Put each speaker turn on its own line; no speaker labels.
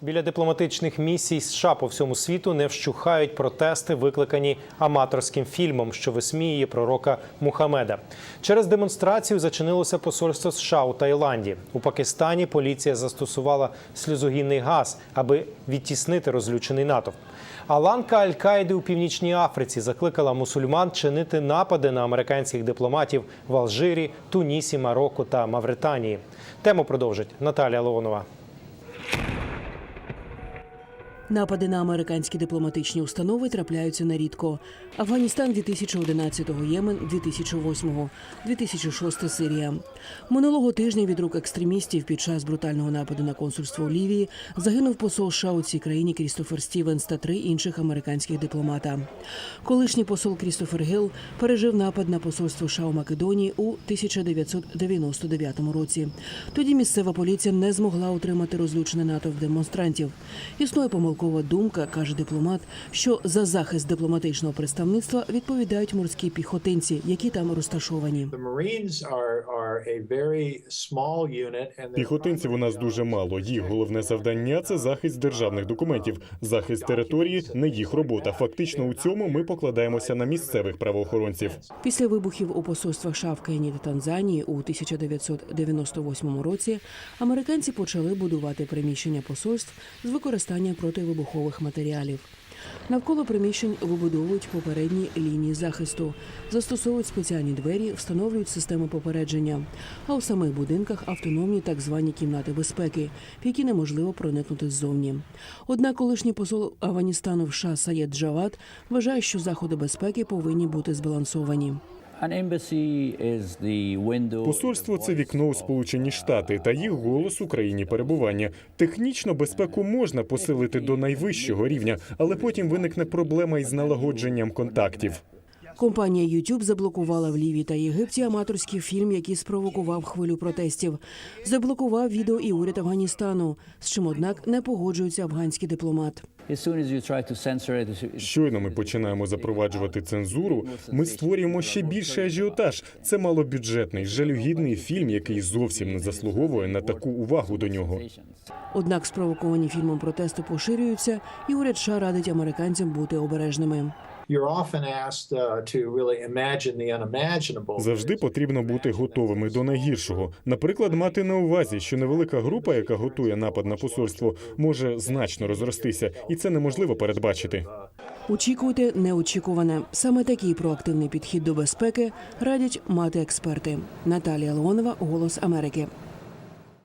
Біля дипломатичних місій США по всьому світу не вщухають протести, викликані аматорським фільмом, що висміює пророка Мухаммеда. Через демонстрацію зачинилося посольство США у Таїланді. У Пакистані поліція застосувала сльозогінний газ, аби відтіснити розлючений натовп. А ланка Аль-Каїди у північній Африці закликала мусульман чинити напади на американських дипломатів в Алжирі, Тунісі, Марокко та Мавританії. Тему продовжить Наталія Леонова.
Напади на американські дипломатичні установи трапляються нерідко. Афганістан 2011-го, Ємен 2008-го, 2006 Сирія. Минулого тижня від рук екстремістів під час брутального нападу на консульство у Лівії загинув посол США у цій країні Крістофер Стівенс та три інших американських дипломата. Колишній посол Крістофер Гіл пережив напад на посольство США у Македонії у 1999 році. Тоді місцева поліція не змогла утримати розлючений натовп демонстрантів. Існує помилкова думка, каже дипломат, що за захист дипломатичного представництва відповідають морські піхотинці, які там розташовані.
Піхотинців у нас дуже мало. Їх головне завдання це захист державних документів. Захист території не їх робота. Фактично у цьому ми покладаємося на місцевих правоохоронців.
Після вибухів у посольствах США в Кенії та Танзанії у 1998 році американці почали будувати приміщення посольств з використанням противибухових матеріалів. Навколо приміщень вибудовують попередні лінії захисту, застосовують спеціальні двері, встановлюють системи попередження. А у самих будинках автономні так звані кімнати безпеки, в які неможливо проникнути ззовні. Однак колишній посол Афганістану в США Саєд Джават вважає, що заходи безпеки повинні бути збалансовані.
Посольство це вікно у Сполучені Штати та їх голос у країні перебування. Технічно безпеку можна посилити до найвищого рівня, але потім виникне проблема із налагодженням контактів.
Компанія YouTube заблокувала в Лівії та Єгипті аматорський фільм, який спровокував хвилю протестів. Заблокував відео і уряд Афганістану, з чим однак не погоджується афганський дипломат.
Щойно ми починаємо запроваджувати цензуру. Ми створюємо ще більший ажіотаж. Це малобюджетний, жалюгідний фільм, який зовсім не заслуговує на таку увагу до нього.
Однак спровоковані фільмом протести поширюються, і уряд США радить американцям бути обережними.
You're often asked uh, to really imagine the unimaginable.
Завжди потрібно бути готовими до найгіршого. Наприклад, мати на увазі, що невелика група, яка готує напад на посольство, може значно розростися, і це неможливо передбачити.
Очікуйте неочікуване. Саме такий проактивний підхід до безпеки радять мати експерти. Наталія Леонова, Голос Америки.